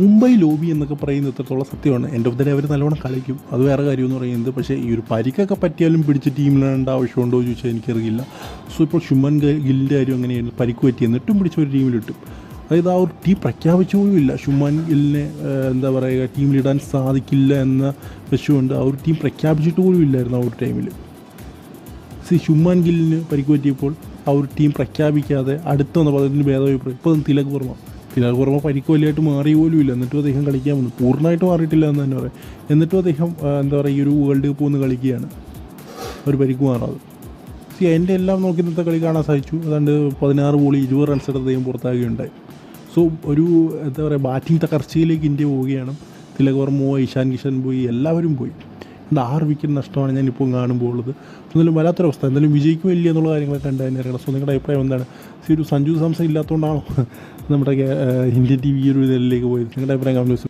Mumbai lobby എന്നൊക്കെ പറയുന്നത് എത്രത്തോളം സത്യമാണ്? എന്റെ ഒപ്പം അവർ നല്ലോണം കളിക്കും. അത് വേറെ കാര്യം എന്ന് പറയുന്നത്. പക്ഷേ ഈ ഒരു പരിക്കൊക്കെ പറ്റിയാലും പിടിച്ച് ടീമിലിടേണ്ട ആവശ്യമുണ്ടോ എന്ന് ചോദിച്ചാൽ എനിക്കറിയില്ല. സോ ഇപ്പോൾ ശുമൻ ഗില്ലിന്റെ കാര്യം അങ്ങനെയാണ് പരിക്ക് പറ്റി എന്നിട്ടും പിടിച്ച ഒരു ടീമിലിട്ടു അതായത് ആ ഒരു ടീം പ്രഖ്യാപിച്ചു പോലുമില്ല ശുമൻ ഗില്ലിനെ എന്താ പറയുക ടീമിലിടാൻ സാധിക്കില്ല എന്ന വെച്ചുകൊണ്ട് ആ ഒരു ടീം പ്രഖ്യാപിച്ചിട്ട് പോലും ഇല്ലായിരുന്നു ആ ഒരു ടൈമിൽ സി ശുമാൻ ഗില്ലിന് പരിക്ക് പറ്റിയപ്പോൾ ആ ഒരു ടീം പ്രഖ്യാപിക്കാതെ അടുത്ത വന്ന പദത്തിന് ഭേദമായി ഇപ്പോൾ തിലക് വർമ്മ. തിലക് കുറവ് പരിക്ക് വലിയായിട്ട് മാറി പോലും ഇല്ല. എന്നിട്ടും അദ്ദേഹം കളിക്കാൻ വന്നു. പൂർണമായിട്ട് മാറിയിട്ടില്ല എന്ന് തന്നെ പറയാം. എന്നിട്ടും അദ്ദേഹം എന്താ പറയുക ഈ ഒരു വേൾഡ് കപ്പ് ഒന്ന് കളിക്കുകയാണ്. ഒരു പരിക്ക് മാറാതെ. സി എന്റെ എല്ലാം നോക്കി ഇന്നത്തെ കളി കാണാൻ സാധിച്ചു. അതുകൊണ്ട് പതിനാറ് ബോളി ഇരുപത് റൺസ് എടുത്ത് അദ്ദേഹം പുറത്താകുകയുണ്ടായി. സോ ഒരു എന്താ പറയുക ബാറ്റിംഗ് തകർച്ചയിലേക്ക് ഇന്ത്യ പോവുകയാണ്. തിലക് വർമ്മ പോയി ഇഷാൻ കിഷൻ പോയി എല്ലാവരും പോയി. എന്താ ആറ് വിക്കറ്റ് നഷ്ടമാണ് ഞാനിപ്പോൾ കാണുമ്പോൾ ഉള്ളത്. എന്നാലും വല്ലാത്തൊരവസ്ഥ. എന്തായാലും വിജയിക്കും ഇല്ല എന്നുള്ള കാര്യങ്ങളൊക്കെ ഉണ്ടായിരുന്നു. സോ നിങ്ങളുടെ അഭിപ്രായം എന്താണ്? സി ഒരു സഞ്ജു സാംസൺ ഇല്ലാത്തതുകൊണ്ടാണോ? നമ്മുടെ ഇന്ത്യൻ ടി ഈ ഒരു ഇതിലേക്ക് പോയി. നിങ്ങളുടെ അഭിപ്രായം കമന്റ്